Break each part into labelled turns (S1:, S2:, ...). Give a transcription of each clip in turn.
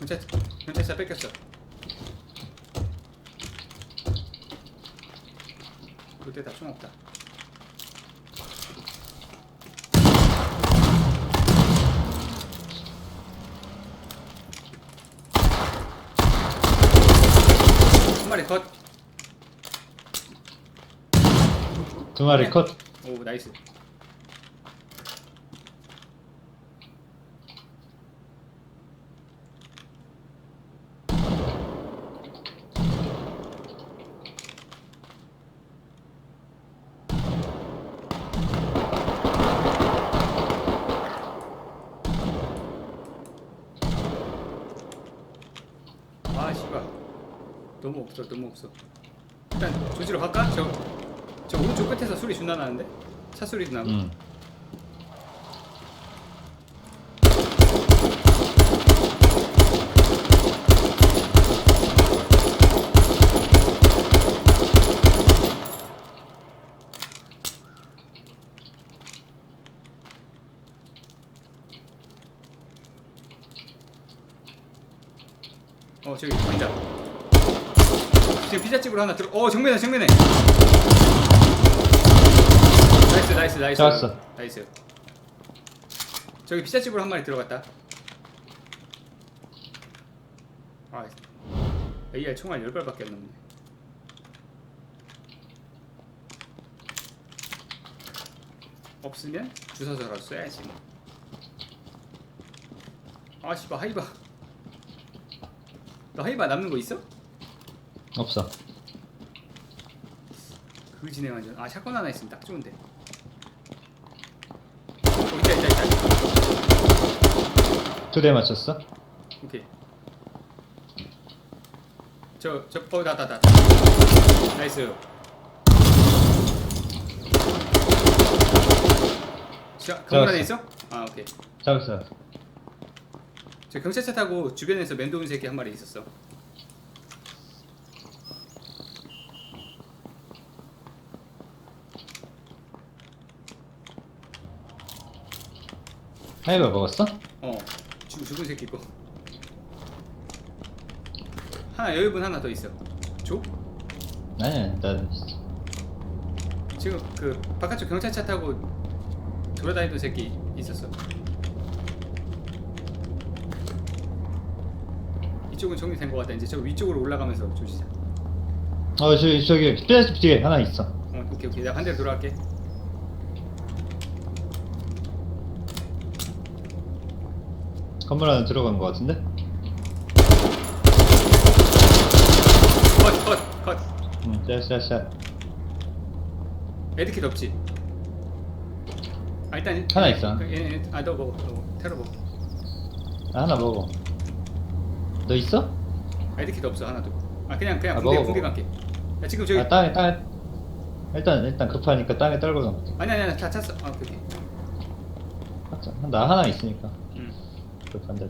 S1: 경찰 경찰차 뺏겼어. 그때 다 총 없다. 한 마리 컷.
S2: 두 마리 컷.
S1: 오 나이스. 아 씨발 너무 없어 너무 없어 일단 조지로 갈까? 저, 저 오른쪽 끝에서 소리 존나 나는데? 차 소리도 나고
S2: 응.
S1: 어 저기 보인다 지금 피자집으로 하나 들어. 어 정면에 정면에. 나이스 나이스 나이스.
S2: 잡았어.
S1: 나이스. 저기 피자집으로 한 마리 들어갔다. 아 AR 총알 10발밖에 안 남네. 없으면 주워서라도 써야지. 아 씨발 하이바. 너 하이바 남는 거 있어?
S2: 없어.
S1: 그 진행 완전 아 샷건 하나 있으면 딱 좋은데. 어 있다 있다 있다.
S2: 두 대 맞췄어?
S1: 오케이. 저 저 어 나 나 나 나이스. 자 건물 안에 있어? 아 오케이.
S2: 잡았어.
S1: 저 경찰차 타고 주변에서 멘도운 새끼 한 마리 있었어
S2: 하이버 먹었어?
S1: 어 죽, 죽은 새끼 거 하나 여유분 하나 더 있어 줘?
S2: 아니, 난
S1: 지금 그 바깥쪽 경찰차 타고 돌아다니던 새끼 있었어. 이쪽은 정리된 것 같다. 이제 저 위쪽으로 올라가면서 조지자.
S2: 어, 저기, 저기, 피자집 뒤에 하나 있어.
S1: 어, 오케이 오케이. 내가 반대로 돌아갈게.
S2: 건물 안에 들어간 것 같은데?
S1: 컷, 컷, 컷.
S2: 응, 샷샷샷.
S1: 에드킷 없지? 아 일단
S2: 하나 있어.
S1: 그, 얘, 얘, 아, 너 먹어, 너 먹어. 테러 먹어.
S2: 나 하나 먹어. 너 있어?
S1: 에드킷 없어 하나도. 아 그냥 그냥
S2: 아,
S1: 군대
S2: 먹어,
S1: 군대
S2: 먹어.
S1: 갈게. 야 지금 저기
S2: 아, 땅에, 땅에. 일단, 일단 급하니까 땅에 떨고 가.
S1: 아니 아니 아니 다 찼어. 아. 오케이.
S2: 나 하나 있으니까.
S1: 음.
S2: 급한데.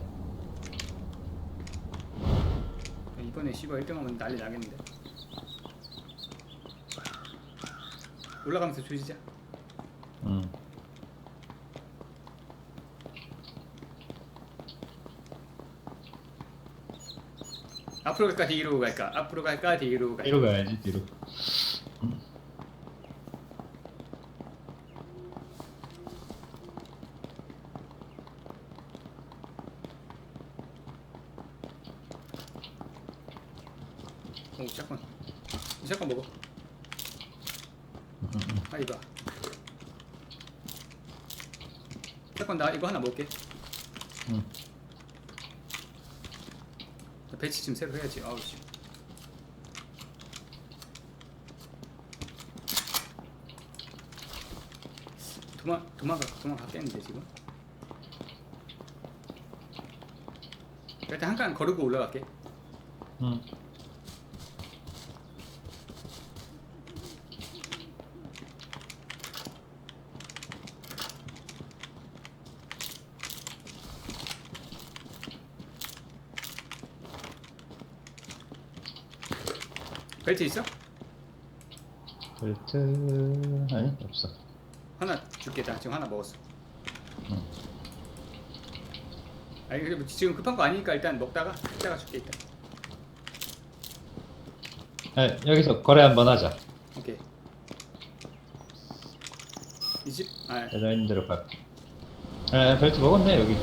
S1: 이번에 씨발 1등하면 난리 나겠는데 올라가면서 조지자
S2: 응.
S1: 앞으로 갈까 뒤로 갈까 앞으로 갈까 뒤로 갈까
S2: 뒤로 가야지, 뒤로.
S1: 오 샷건 이 샷건 먹어. 아 이거. 샷건 나 이거 하나 먹을게.
S2: 응.
S1: 나 배치 좀 새로 해야지. 아우 씨. 도망 도망가 도망갔겠는데 지금? 일단 한 칸 거르고 올라갈게.
S2: 응.
S1: 벨트 있어?
S2: 벨트, 아니, 없어.
S1: 하나 줄게 나 지금 하나 먹었어
S2: 응.
S1: 아니 근데 뭐 지금 급한 거 아니니까 일단 먹다가 이따가 줄게 일단
S2: 에, 여기서 거래 한번 하자.
S1: 오케이 이 집 아,
S2: 내가 있는 대로 갈게. 에, 벨트 먹었네 여기.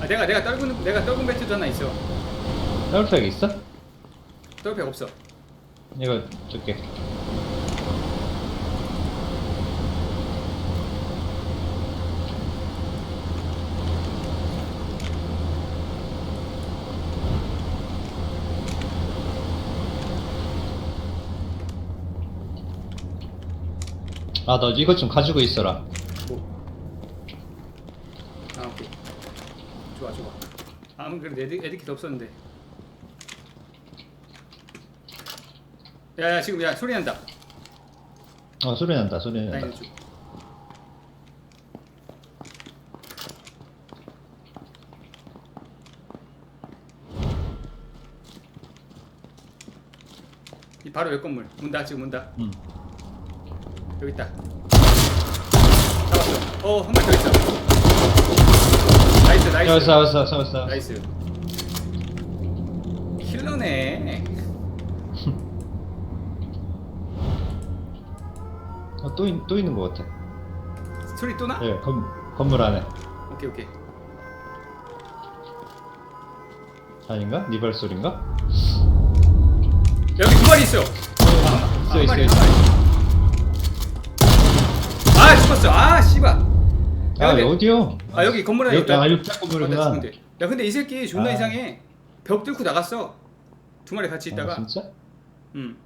S1: 아 내가 내가 떨군 내가 떨군 배트도 하나 있어
S2: 더블팩 있어?
S1: 떨백 없어
S2: 이거 줄게. 아, 너 이것 좀 가지고 있어라.
S1: 뭐? 아 오케이 좋아 좋아 아무 그래도 에디, 에디킷 없었는데 야야 지금 야 소리 난다.
S2: 어, 소리 난다, 소리 난다.
S1: 다이는 쪽. 이 바로 옆 건물. 문다 지금 문다
S2: 응.
S1: 여기 있다. 잡았어. 어한 마리 더 있어. 나이스 나이스.
S2: 잡았어, 잡았어, 잡았어.
S1: 나이스. 킬러네
S2: 어, 또, 있, 또 있는 것 같아.
S1: 소리 또 나?
S2: 예, 건, 건물 안에.
S1: 오케이 오케이
S2: 아닌가? 네 발소리인가?
S1: 여기 두 마리 있어
S2: 있어,
S1: 한
S2: 있어,
S1: 마리,
S2: 있어.
S1: 한 마리. 아 죽었어 아 씨발 야,
S2: 아,
S1: 근데-
S2: 어디요?
S1: 아 여기 건물 안에 있다
S2: 아,
S1: 아,
S2: 건물이구나.
S1: 나 죽으면 돼. 야 근데 이 새끼 존나
S2: 아.
S1: 이상해 벽 뚫고 나갔어 두 마리 같이
S2: 아,
S1: 있다가
S2: 진짜?
S1: 음